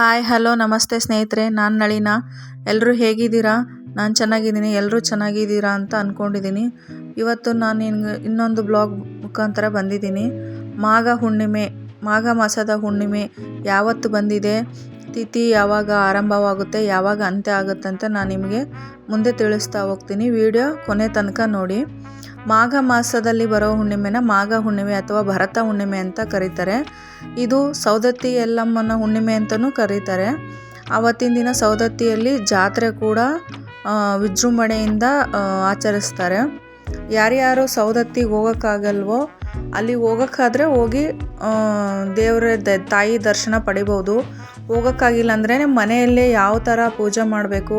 Hi, hello, ನಮಸ್ತೆ ಸ್ನೇಹಿತರೆ. ನಾನು ನಳಿನ. ಎಲ್ಲರೂ ಹೇಗಿದ್ದೀರಾ? ನಾನು ಚೆನ್ನಾಗಿದ್ದೀನಿ. ಎಲ್ಲರೂ ಚೆನ್ನಾಗಿದ್ದೀರಾ ಅಂತ ಅಂದ್ಕೊಂಡಿದ್ದೀನಿ ಇವತ್ತು ನಾನು ನಿನ್ಗೆ ಇನ್ನೊಂದು ಬ್ಲಾಗ್ ಮುಖಾಂತರ ಬಂದಿದ್ದೀನಿ. ಮಾಘ ಹುಣ್ಣಿಮೆ, ಮಾಘ ಮಾಸದ ಹುಣ್ಣಿಮೆ ಯಾವತ್ತು ಬಂದಿದೆ, ತಿಥಿ ಯಾವಾಗ ಆರಂಭವಾಗುತ್ತೆ, ಯಾವಾಗ ಅಂತ್ಯ ಆಗುತ್ತೆ ಅಂತ ನಾನು ನಿಮಗೆ ಮುಂದೆ ತಿಳಿಸ್ತಾ ಹೋಗ್ತೀನಿ. ವಿಡಿಯೋ ಕೊನೆ ತನಕ ನೋಡಿ. ಮಾಘ ಮಾಸದಲ್ಲಿ ಬರೋ ಹುಣ್ಣಿಮೆನ ಮಾಘ ಹುಣ್ಣಿಮೆ ಅಥವಾ ಭರತ ಹುಣ್ಣಿಮೆ ಅಂತ ಕರೀತಾರೆ. ಇದು ಸೌದತ್ತಿ ಎಲ್ಲಮ್ಮನ ಹುಣ್ಣಿಮೆ ಅಂತಲೂ ಕರೀತಾರೆ. ಆವತ್ತಿನ ದಿನ ಸೌದತ್ತಿಯಲ್ಲಿ ಜಾತ್ರೆ ಕೂಡ ವಿಜೃಂಭಣೆಯಿಂದ ಆಚರಿಸ್ತಾರೆ. ಯಾರ್ಯಾರು ಸೌದತ್ತಿಗೆ ಹೋಗೋಕ್ಕಾಗಲ್ವೋ ಅಲ್ಲಿ ಹೋಗೋಕ್ಕಾದ್ರೆ ಹೋಗಿ ದೇವರ ತಾಯಿ ದರ್ಶನ ಪಡಿಬೋದು. ಹೋಗೋಕ್ಕಾಗಿಲ್ಲ ಅಂದರೆ ಮನೆಯಲ್ಲೇ ಯಾವ ಥರ ಪೂಜೆ ಮಾಡಬೇಕು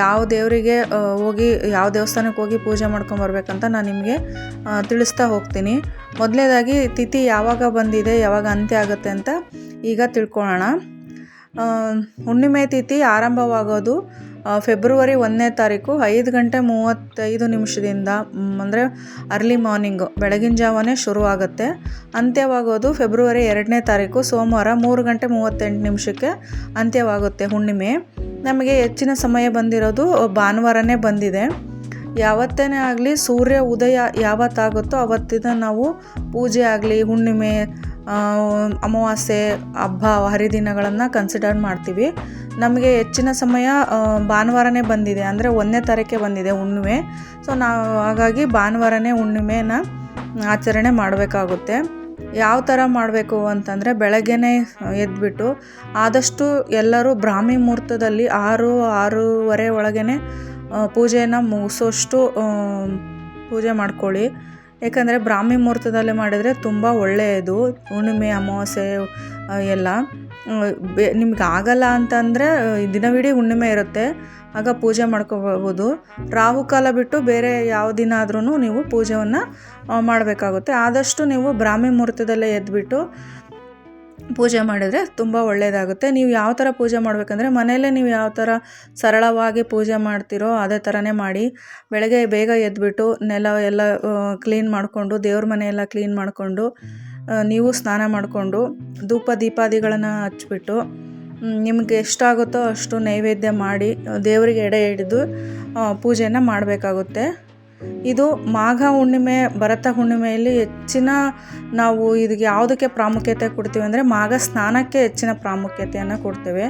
ಯಾವ ದೇವರಿಗೆ ಹೋಗಿ ಯಾವ ದೇವಸ್ಥಾನಕ್ಕೆ ಹೋಗಿ ಪೂಜೆ ಮಾಡ್ಕೊಂಬರ್ಬೇಕಂತ ನಾನು ನಿಮಗೆ ತಿಳಿಸ್ತಾ ಹೋಗ್ತೀನಿ. ಮೊದಲನೇದಾಗಿ ತಿಥಿ ಯಾವಾಗ ಬಂದಿದೆ, ಯಾವಾಗ ಅಂತ್ಯ ಆಗುತ್ತೆ ಅಂತ ಈಗ ತಿಳ್ಕೊಳ್ಳೋಣ ಹುಣ್ಣಿಮೆ ತಿಥಿ ಆರಂಭವಾಗೋದು ಫೆಬ್ರವರಿ ಒಂದನೇ ತಾರೀಕು ಐದು ಗಂಟೆ ಮೂವತ್ತೈದು ನಿಮಿಷದಿಂದ ಅಂದರೆ ಅರ್ಲಿ ಮಾರ್ನಿಂಗು ಬೆಳಗಿನ ಜಾವನೇ ಶುರು ಆಗುತ್ತೆ ಅಂತ್ಯವಾಗೋದು ಫೆಬ್ರವರಿ ಎರಡನೇ ತಾರೀಕು ಸೋಮವಾರ ಮೂರು ಗಂಟೆ ಮೂವತ್ತೆಂಟು ನಿಮಿಷಕ್ಕೆ ಅಂತ್ಯವಾಗುತ್ತೆ ಹುಣ್ಣಿಮೆ. ನಮಗೆ ಹೆಚ್ಚಿನ ಸಮಯ ಬಂದಿರೋದು ಭಾನುವಾರನೇ ಬಂದಿದೆ. ಯಾವತ್ತೇ ಆಗಲಿ ಸೂರ್ಯ ಉದಯ ಯಾವತ್ತಾಗುತ್ತೋ ಅವತ್ತಿನ ನಾವು ಪೂಜೆ ಆಗಲಿ, ಹುಣ್ಣಿಮೆ ಅಮಾವಾಸ್ಯೆ, ಹಬ್ಬ, ಹರಿದಿನಗಳನ್ನು ಕನ್ಸಿಡರ್ ಮಾಡ್ತೀವಿ. ನಮಗೆ ಹೆಚ್ಚಿನ ಸಮಯ ಭಾನುವಾರನೇ ಬಂದಿದೆ. ಅಂದರೆ ಒಂದನೇ ತಾರೀಕೆ ಬಂದಿದೆ ಹುಣ್ಣಿಮೆ. ಸೊ ನಾವು ಹಾಗಾಗಿ ಭಾನುವಾರನೇ ಹುಣ್ಣಿಮೆನ ಆಚರಣೆ ಮಾಡಬೇಕಾಗುತ್ತೆ. ಯಾವ ಥರ ಮಾಡಬೇಕು ಅಂತಂದರೆ ಬೆಳಗ್ಗೆನೇ ಎದ್ಬಿಟ್ಟು ಆದಷ್ಟು ಎಲ್ಲರೂ ಬ್ರಾಹ್ಮಿ ಮುಹೂರ್ತದಲ್ಲಿ ಆರು, ಆರೂವರೆ ಒಳಗೇ ಪೂಜೆಯನ್ನು ಮುಗಿಸೋಷ್ಟು ಪೂಜೆ ಮಾಡ್ಕೊಳ್ಳಿ. ಏಕೆಂದರೆ ಬ್ರಾಹ್ಮಿ ಮುಹೂರ್ತದಲ್ಲಿ ಮಾಡಿದರೆ ತುಂಬ ಒಳ್ಳೆಯದು. ಹುಣ್ಣಿಮೆ, ಅಮಾವಾಸ್ಯೆ ಎಲ್ಲ. ಬೆ, ನಿಮ್ಗೆ ಆಗಲ್ಲ ಅಂತಂದರೆ ದಿನವಿಡೀ ಹುಣ್ಣಿಮೆ ಇರುತ್ತೆ, ಆಗ ಪೂಜೆ ಮಾಡ್ಕೋಬೋದು ರಾಹುಕಾಲ ಬಿಟ್ಟು ಬೇರೆ ಯಾವ ದಿನ ಆದ್ರೂ ನೀವು ಪೂಜೆಯನ್ನು ಮಾಡಬೇಕಾಗುತ್ತೆ. ಆದಷ್ಟು ನೀವು ಬ್ರಾಹ್ಮಿ ಮುಹೂರ್ತದಲ್ಲೇ ಎದ್ಬಿಟ್ಟು ಪೂಜೆ ಮಾಡಿದರೆ ತುಂಬ ಒಳ್ಳೆಯದಾಗುತ್ತೆ ನೀವು ಯಾವ ಥರ ಪೂಜೆ ಮಾಡಬೇಕಂದ್ರೆ, ಮನೆಯಲ್ಲೇ ನೀವು ಯಾವ ಥರ ಸರಳವಾಗಿ ಪೂಜೆ ಮಾಡ್ತೀರೋ ಅದೇ ಥರನೇ ಮಾಡಿ. ಬೆಳಗ್ಗೆ ಬೇಗ ಎದ್ಬಿಟ್ಟು ನೆಲ ಎಲ್ಲ ಕ್ಲೀನ್ ಮಾಡಿಕೊಂಡು, ದೇವ್ರ ಮನೆಯೆಲ್ಲ ಕ್ಲೀನ್ ಮಾಡಿಕೊಂಡು ನೀವು ಸ್ನಾನ ಮಾಡಿಕೊಂಡು ಧೂಪ ದೀಪಾದಿಗಳನ್ನು ಹಚ್ಬಿಟ್ಟು ನಿಮಗೆ ಎಷ್ಟಾಗುತ್ತೋ ಅಷ್ಟು ನೈವೇದ್ಯ ಮಾಡಿ ದೇವರಿಗೆ ಎಡೆ ಹಿಡಿದು ಪೂಜೆಯನ್ನು ಮಾಡಬೇಕಾಗುತ್ತೆ. ಇದು ಮಾಘ ಹುಣ್ಣಿಮೆ, ಭರತ ಹುಣ್ಣಿಮೆಯಲ್ಲಿ ಹೆಚ್ಚಿನ ನಾವು ಇದಕ್ಕೆ ಯಾವುದಕ್ಕೆ ಪ್ರಾಮುಖ್ಯತೆ ಕೊಡ್ತೀವಿ ಅಂದರೆ ಮಾಘ ಸ್ನಾನಕ್ಕೆ ಹೆಚ್ಚಿನ ಪ್ರಾಮುಖ್ಯತೆಯನ್ನು ಕೊಡ್ತೇವೆ.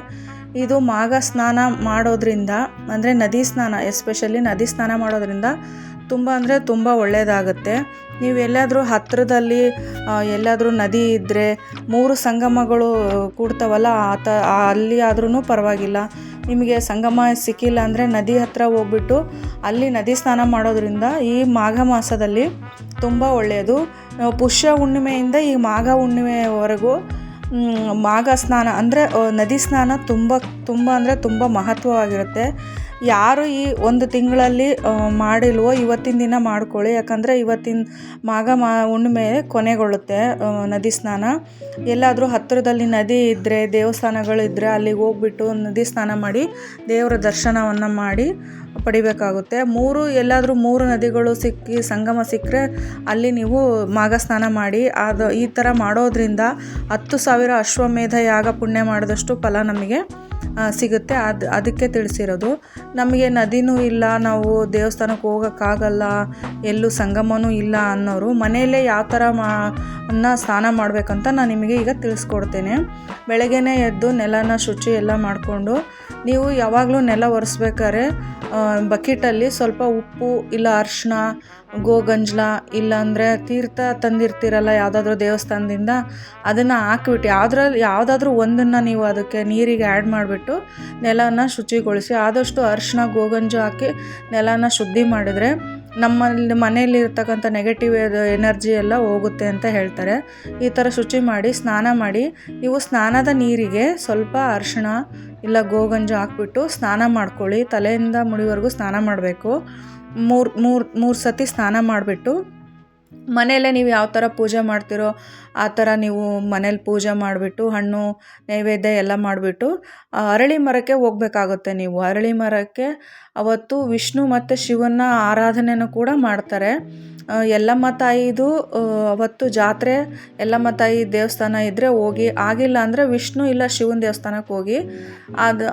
ಇದು ಮಾಘ ಸ್ನಾನ ಮಾಡೋದ್ರಿಂದ, ಅಂದರೆ ನದಿ ಸ್ನಾನ, ಎಸ್ಪೆಷಲಿ ನದಿ ಸ್ನಾನ ಮಾಡೋದ್ರಿಂದ ತುಂಬ ಅಂದರೆ ತುಂಬ ಒಳ್ಳೆಯದಾಗುತ್ತೆ ನೀವು ಎಲ್ಲಾದರೂ ಹತ್ತಿರದಲ್ಲಿ ಎಲ್ಲಾದರೂ ನದಿ ಇದ್ದರೆ ಮೂರು ಸಂಗಮಗಳು ಕೂಡ್ತಾವಲ್ಲ, ಆತ, ಅಲ್ಲಿ ಆದ್ರೂ ಪರವಾಗಿಲ್ಲ. ನಿಮಗೆ ಸಂಗಮ ಸಿಕ್ಕಿಲ್ಲ ಅಂದರೆ ನದಿ ಹತ್ತಿರ ಹೋಗ್ಬಿಟ್ಟು ಅಲ್ಲಿ ನದಿ ಸ್ನಾನ ಮಾಡೋದ್ರಿಂದ ಈ ಮಾಘ ಮಾಸದಲ್ಲಿ ತುಂಬ ಒಳ್ಳೆಯದು ಪುಷ್ಯ ಹುಣ್ಣಿಮೆಯಿಂದ ಈ ಮಾಘ ಹುಣ್ಣಿಮೆವರೆಗೂ ಮಾಘ ಸ್ನಾನ ಅಂದರೆ ನದಿ ಸ್ನಾನ ತುಂಬ ತುಂಬ ಅಂದರೆ ತುಂಬ ಮಹತ್ವವಾಗಿರುತ್ತೆ. ಯಾರು ಈ ಒಂದು ತಿಂಗಳಲ್ಲಿ ಮಾಡಿಲ್ವೋ ಇವತ್ತಿನ ದಿನ ಮಾಡ್ಕೊಳ್ಳಿ. ಯಾಕಂದರೆ ಇವತ್ತಿನ ಮಾಗ ಮಾ, ಹುಣ್ಣಿಮೆ ಕೊನೆಗೊಳ್ಳುತ್ತೆ ನದಿ ಸ್ನಾನ. ಎಲ್ಲಾದರೂ ಹತ್ತಿರದಲ್ಲಿ ನದಿ ಇದ್ದರೆ ದೇವಸ್ಥಾನಗಳಿದ್ದರೆ ಅಲ್ಲಿಗೆ ಹೋಗ್ಬಿಟ್ಟು ನದಿ ಸ್ನಾನ ಮಾಡಿ, ದೇವರ ದರ್ಶನವನ್ನು ಮಾಡಿ ಪಡಿಬೇಕಾಗುತ್ತೆ. ಮೂರು, ಎಲ್ಲಾದರೂ ಮೂರು ನದಿಗಳು ಸಿಕ್ಕಿ, ಸಂಗಮ ಸಿಕ್ಕರೆ ಅಲ್ಲಿ ನೀವು ಮಾಘ ಸ್ನಾನ ಮಾಡಿ, ಅದು ಈ ಥರ ಮಾಡೋದ್ರಿಂದ ಹತ್ತು ಸಾವಿರ ಅಶ್ವಮೇಧ ಯಾಗ ಪುಣ್ಯ ಮಾಡಿದಷ್ಟು ಫಲ ನಮಗೆ ಸಿಗುತ್ತೆ. ಅದು, ಅದಕ್ಕೆ ತಿಳಿಸಿರೋದು, ನಮಗೆ ನದಿನೂ ಇಲ್ಲ, ನಾವು ದೇವಸ್ಥಾನಕ್ಕೆ ಹೋಗೋಕ್ಕಾಗಲ್ಲ, ಎಲ್ಲೂ ಸಂಗಮನೂ ಇಲ್ಲ ಅನ್ನೋರು ಮನೆಯಲ್ಲೇ ಯಾವ ಥರ ಮಾ ಸ್ನಾನ ಮಾಡಬೇಕಂತ ನಾನು ನಿಮಗೆ ಈಗ ತಿಳಿಸ್ಕೊಡ್ತೇನೆ. ಬೆಳಗ್ಗೆನೇ ಎದ್ದು ನೆಲನ ಶುಚಿ ಎಲ್ಲ ಮಾಡಿಕೊಂಡು, ನೀವು ಯಾವಾಗಲೂ ನೆಲ ಒರೆಸ್ಬೇಕಾದ್ರೆ ಬಕೆಟಲ್ಲಿ ಸ್ವಲ್ಪ ಉಪ್ಪು ಇಲ್ಲ ಅರಿಶಿನ ಗೋಗಂಜಲ ಇಲ್ಲಾಂದರೆ ತೀರ್ಥ ತಂದಿರ್ತೀರಲ್ಲ ಯಾವುದಾದ್ರೂ ದೇವಸ್ಥಾನದಿಂದ, ಅದನ್ನು ಹಾಕ್ಬಿಟ್ಟು ಯಾವುದ್ರಲ್ಲಿ, ಯಾವುದಾದ್ರೂ ಒಂದನ್ನು ನೀವು ಅದಕ್ಕೆ ನೀರಿಗೆ ಆ್ಯಡ್ ಮಾಡಿಬಿಟ್ಟು ನೆಲನ ಶುಚಿಗೊಳಿಸಿ, ಆದಷ್ಟು ಅರಿಶಿನ ಗೋಗಂಜು ಹಾಕಿ ನೆಲನ ಶುದ್ಧಿ ಮಾಡಿದರೆ ನಮ್ಮಲ್ಲಿ ಮನೆಯಲ್ಲಿ ಇರ್ತಕ್ಕಂಥ ನೆಗೆಟಿವ್ ಎನರ್ಜಿ ಎಲ್ಲ ಹೋಗುತ್ತೆ ಅಂತ ಹೇಳ್ತಾರೆ. ಈ ಥರ ಶುಚಿ ಮಾಡಿ, ಸ್ನಾನ ಮಾಡಿ, ನೀವು ಸ್ನಾನದ ನೀರಿಗೆ ಸ್ವಲ್ಪ ಅರಿಶಿಣ ಇಲ್ಲ ಗೋಗಂಜು ಹಾಕ್ಬಿಟ್ಟು ಸ್ನಾನ ಮಾಡ್ಕೊಳ್ಳಿ. ತಲೆಯಿಂದ ಮುಡಿವರೆಗೂ ಸ್ನಾನ ಮಾಡಬೇಕು. ಮೂರು ಮೂರು ಮೂರು ಸತಿ ಸ್ನಾನ ಮಾಡಿಬಿಟ್ಟು ಮನೆಯಲ್ಲೇ ನೀವು ಯಾವ ಥರ ಪೂಜೆ ಮಾಡ್ತೀರೋ ಆ ಥರ ನೀವು ಮನೇಲಿ ಪೂಜೆ ಮಾಡಿಬಿಟ್ಟು ಹಣ್ಣು, ನೈವೇದ್ಯ ಎಲ್ಲ ಮಾಡಿಬಿಟ್ಟು ಅರಳಿ ಮರಕ್ಕೆ ಹೋಗ್ಬೇಕಾಗುತ್ತೆ ನೀವು. ಅರಳಿ ಮರಕ್ಕೆ ಅವತ್ತು ವಿಷ್ಣು ಮತ್ತು ಶಿವನ ಆರಾಧನೆಯನ್ನು ಕೂಡ ಮಾಡ್ತಾರೆ. ಎಲ್ಲಮ್ಮ ತಾಯಿದು ಅವತ್ತು ಜಾತ್ರೆ ಎಲ್ಲಮ್ಮ ತಾಯಿ ದೇವಸ್ಥಾನ ಇದ್ದರೆ ಹೋಗಿ, ಆಗಿಲ್ಲ ಅಂದರೆ ವಿಷ್ಣು ಇಲ್ಲ ಶಿವನ ದೇವಸ್ಥಾನಕ್ಕೆ ಹೋಗಿ. ಅದು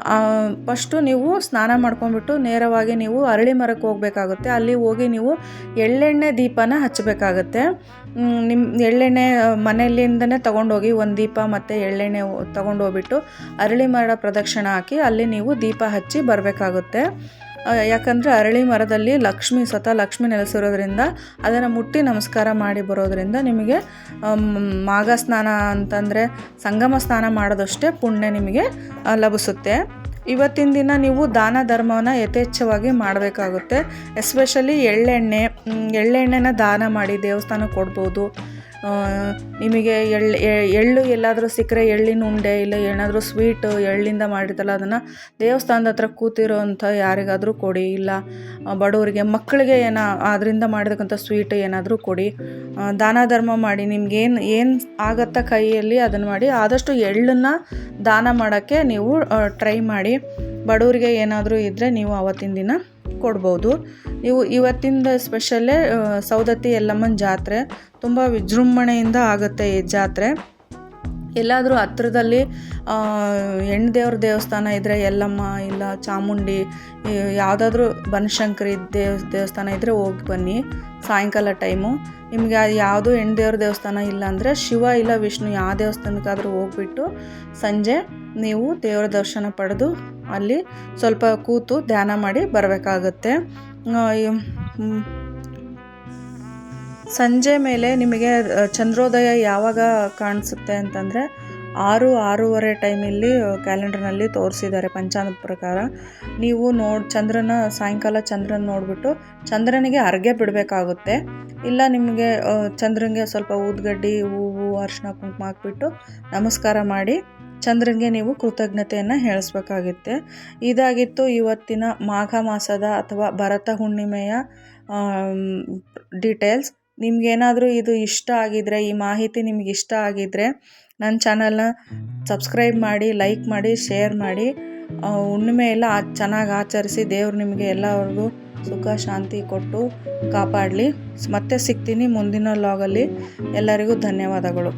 ಫಸ್ಟು ನೀವು ಸ್ನಾನ ಮಾಡ್ಕೊಂಡ್ಬಿಟ್ಟು ನೇರವಾಗಿ ನೀವು ಅರಳಿ ಮರಕ್ಕೆ ಹೋಗಬೇಕಾಗುತ್ತೆ. ಅಲ್ಲಿ ಹೋಗಿ ನೀವು ಎಳ್ಳೆಣ್ಣೆ ದೀಪನ ಹಚ್ಚಬೇಕಾಗತ್ತೆ. ನಿಮ್ಮ ಎಳ್ಳೆಣ್ಣೆ ಮನೆಯಲ್ಲಿಂದನೇ ತೊಗೊಂಡೋಗಿ ಒಂದು ದೀಪ ಮತ್ತು ಎಳ್ಳೆಣ್ಣೆ ತೊಗೊಂಡೋಗ್ಬಿಟ್ಟು ಅರಳಿ ಮರ ಪ್ರದಕ್ಷಿಣೆ ಹಾಕಿ ಅಲ್ಲಿ ನೀವು ದೀಪ ಹಚ್ಚಿ ಬರಬೇಕಾಗುತ್ತೆ. ಯಾಕಂದರೆ ಅರಳಿ ಮರದಲ್ಲಿ ಲಕ್ಷ್ಮಿ ಸ್ವತಃ ಲಕ್ಷ್ಮಿ ನೆಲೆಸಿರೋದ್ರಿಂದ ಅದನ್ನು ಮುಟ್ಟಿ ನಮಸ್ಕಾರ ಮಾಡಿ ಬರೋದ್ರಿಂದ ನಿಮಗೆ ಮಾಘ ಸ್ನಾನ ಅಂತಂದರೆ ಸಂಗಮ ಸ್ನಾನ ಮಾಡೋದಷ್ಟೇ ಪುಣ್ಯ ನಿಮಗೆ ಲಭಿಸುತ್ತೆ. ಇವತ್ತಿನ ದಿನ ನೀವು ದಾನ ಧರ್ಮವನ್ನು ಯಥೇಚ್ಛವಾಗಿ ಮಾಡಬೇಕಾಗುತ್ತೆ. ಎಸ್ಪೆಷಲಿ ಎಳ್ಳೆಣ್ಣೆ ಎಳ್ಳೆಣ್ಣೆನ ದಾನ ಮಾಡಿ ದೇವಸ್ಥಾನಕ್ಕೆ ಕೊಡ್ಬೋದು. ನಿಮಗೆ ಎಳ್ಳು ಎಳ್ಳು ಎಲ್ಲಾದರೂ ಸಿಕ್ಕರೆ ಎಳ್ಳಿನ ಉಂಡೆ ಇಲ್ಲ ಏನಾದರೂ ಸ್ವೀಟು ಎಳ್ಳಿಂದ ಮಾಡಿರ್ತಲ್ಲ ಅದನ್ನು ದೇವಸ್ಥಾನದ ಹತ್ರ ಕೂತಿರೋಂಥ ಯಾರಿಗಾದರೂ ಕೊಡಿ. ಇಲ್ಲ ಬಡವರಿಗೆ, ಮಕ್ಕಳಿಗೆ ಏನೋ ಅದರಿಂದ ಮಾಡಿದಕ್ಕಂಥ ಸ್ವೀಟ್ ಏನಾದರೂ ಕೊಡಿ. ದಾನ ಧರ್ಮ ಮಾಡಿ ನಿಮ್ಗೇನು ಏನು ಆಗತ್ತ ಕೈಯಲ್ಲಿ ಅದನ್ನು ಮಾಡಿ, ಆದಷ್ಟು ಎಳ್ಳನ್ನು ದಾನ ಮಾಡೋಕ್ಕೆ ನೀವು ಟ್ರೈ ಮಾಡಿ. ಬಡವರಿಗೆ ಏನಾದರೂ ಇದ್ದರೆ ನೀವು ಅವತ್ತಿನ ದಿನ ಕೊಡ್ಬೋದು. ನೀವು ಇವತ್ತಿಂದ ಸ್ಪೆಷಲ್ಲೇ ಸೌದತ್ತಿ ಯಲ್ಲಮ್ಮನ ಜಾತ್ರೆ ತುಂಬ ವಿಜೃಂಭಣೆಯಿಂದ ಆಗುತ್ತೆ ಈ ಜಾತ್ರೆ. ಎಲ್ಲಾದರೂ ಹತ್ರದಲ್ಲಿ ಹೆಣ್ಣು ದೇವ್ರ ದೇವಸ್ಥಾನ ಇದ್ದರೆ ಯಲ್ಲಮ್ಮ ಇಲ್ಲ ಚಾಮುಂಡಿ ಯಾವುದಾದ್ರೂ ಬನಶಂಕರಿ ದೇವ, ದೇವಸ್ಥಾನ ಇದ್ದರೆ ಹೋಗಿ ಬನ್ನಿ ಸಾಯಂಕಾಲ ಟೈಮು. ನಿಮಗೆ ಯಾವುದು ಹೆಣ್ಣು ದೇವ್ರ ದೇವಸ್ಥಾನ ಇಲ್ಲ ಅಂದರೆ ಶಿವ ಇಲ್ಲ ವಿಷ್ಣು ಯಾವ ದೇವಸ್ಥಾನಕ್ಕಾದರೂ ಹೋಗ್ಬಿಟ್ಟು ಸಂಜೆ ನೀವು ದೇವರ ದರ್ಶನ ಪಡೆದು ಅಲ್ಲಿ ಸ್ವಲ್ಪ ಕೂತು ಧ್ಯಾನ ಮಾಡಿ ಬರಬೇಕಾಗತ್ತೆ. ಸಂಜೆ ಮೇಲೆ ನಿಮಗೆ ಚಂದ್ರೋದಯ ಯಾವಾಗ ಕಾಣಿಸುತ್ತೆ ಅಂತಂದರೆ ಆರು, ಆರೂವರೆ ಟೈಮಲ್ಲಿ ಕ್ಯಾಲೆಂಡರ್ನಲ್ಲಿ ತೋರಿಸಿದ್ದಾರೆ ಪಂಚಾಂಗದ ಪ್ರಕಾರ. ನೀವು ನೋಡಿ, ಚಂದ್ರನ, ಸಾಯಂಕಾಲ ಚಂದ್ರನ ನೋಡಿಬಿಟ್ಟು ಚಂದ್ರನಿಗೆ ಅರ್ಗೆ ಬಿಡಬೇಕಾಗುತ್ತೆ. ಇಲ್ಲ ನಿಮಗೆ ಚಂದ್ರನಿಗೆ ಸ್ವಲ್ಪ ಊದ್ಗಡ್ಡಿ, ಹೂವು ಅರಿಶಿನ ಕುಂಕುಮ ಹಾಕ್ಬಿಟ್ಟು ನಮಸ್ಕಾರ ಮಾಡಿ ಚಂದ್ರನಿಗೆ ನೀವು ಕೃತಜ್ಞತೆಯನ್ನು ಹೇಳಿಸ್ಬೇಕಾಗುತ್ತೆ. ಇದಾಗಿತ್ತು ಇವತ್ತಿನ ಮಾಘ ಮಾಸದ ಅಥವಾ ಭರತ ಹುಣ್ಣಿಮೆಯ ಡೀಟೇಲ್ಸ್ ನಿಮಗೇನಾದರೂ ಇದು ಇಷ್ಟ ಆಗಿದ್ರೆ, ಈ ಮಾಹಿತಿ ನಿಮ್ಗೆ ಇಷ್ಟ ಆಗಿದ್ರೆ ನನ್ನ ಚಾನಲ್ನ ಸಬ್ಸ್ಕ್ರೈಬ್ ಮಾಡಿ ಲೈಕ್ ಮಾಡಿ ಶೇರ್ ಮಾಡಿ. ಹುಣ್ಣಿಮೆ ಎಲ್ಲ ಚೆನ್ನಾಗಿ ಆಚರಿಸಿ ದೇವ್ರು ನಿಮಗೆ ಎಲ್ಲರಿಗೂ ಸುಖ, ಶಾಂತಿ ಕೊಟ್ಟು ಕಾಪಾಡಲಿ. ಮತ್ತೆ ಸಿಗ್ತೀನಿ ಮುಂದಿನ ಲಾಗಲ್ಲಿ ಎಲ್ಲರಿಗೂ ಧನ್ಯವಾದಗಳು.